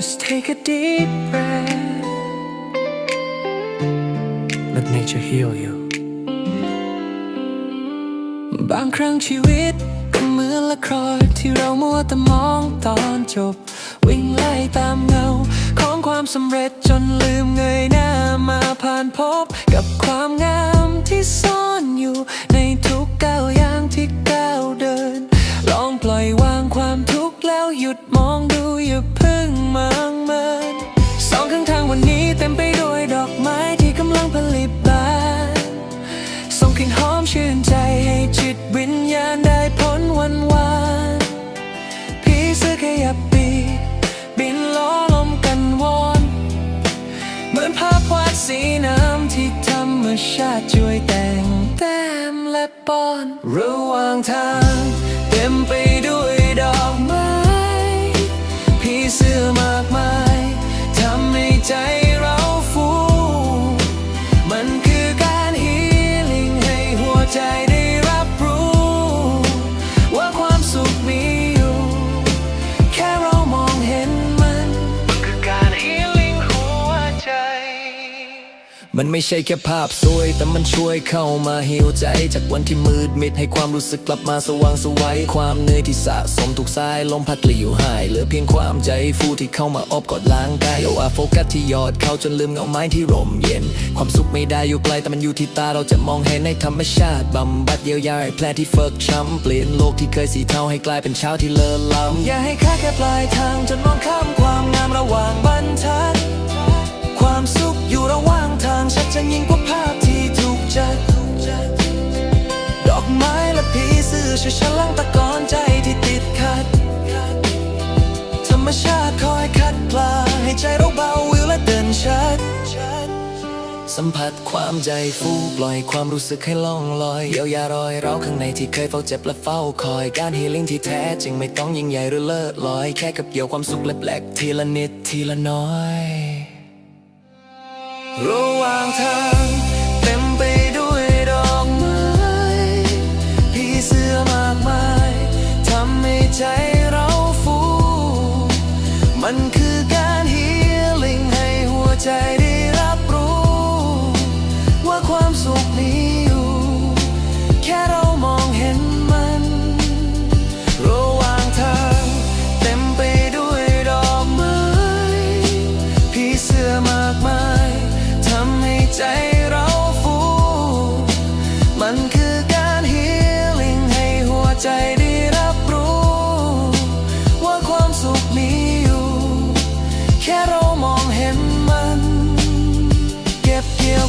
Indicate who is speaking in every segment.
Speaker 1: Just take a deep breath. Let nature heal you. บางครั้งชีวิตก็เหมือนละครที่เรามัวแต่มองตอนจบ วิ่งไล่ตามเงา ของความสำเร็จจนลืมเงยหน้ามาผ่านพบกับความงาม หยุดมองดูอย่าเพิ่งมางเมินสองข้างทางวันนี้เต็มไปด้วยดอกไม้ที่กำลังผลิบานส่งกลิ่นหอมชื่นใจให้จิตวิญญาณได้พ้นวันวานผีเสื้อขยับปีบินล้อลมกันวอนเหมือนภาพวาดสีน้ำที่ธรรมชาติช่วยแต่งแต้มและป้อนระหว่างทาง มันไม่ใช่แค่ภาพสวย แต่มันช่วยเข้ามาฮิวใจ จากวันที่มืดมิดให้ความรู้สึกกลับมาสว่างสวัยความเหนื่อยที่สะสมถูกสายลมพัดปลิวหายเหลือเพียงความใจฟูที่เข้ามาอบกอดล้างกายอย่าว่าโฟกัสที่ยอดเขาจนลืมเงาไม้ที่ร่มเย็น ความสุขไม่ได้อยู่ไกลแต่มันอยู่ที่ตาเราจะมองเห็นในธรรมชาติบำบัดเยียวยาให้แผลที่เฟิกช้ำเปลี่ยนโลกที่เคยสีเทาให้กลายเป็นเช้าที่เลอล้ำอย่าให้ค่าแค่ปลายทางจนมองข้ามความงามระหว่างบรรทัด ใจเราเบาวิวและเดินชัด สัมผัสความใจฟูปล่อยความรู้สึกให้ล่องลอยเยียวยารอยเราข้างในที่เคยเฝ้าเจ็บและเฝ้าคอย การฮีลิ่งที่แท้จริงไม่ต้องยิ่งใหญ่หรือเลิศลอย แค่กับเกี่ยวความสุขและแปลกทีละนิดทีละน้อย ระหว่างทางเต็มไปด้วยดอกไม้ผีเสื้อมากมายทำให้ใจเราฟู มันคือ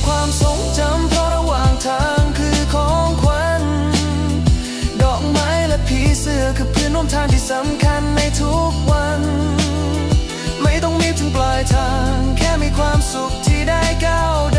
Speaker 1: ความทรงจำเพราะระหว่างทางคือของขวัญ ดอกไม้และผีเสื้อคือเพื่อนร่วมทางที่สำคัญในทุกวัน ไม่ต้องมีถึงปลายทาง แค่มีความสุขที่ได้ก้าวเดิน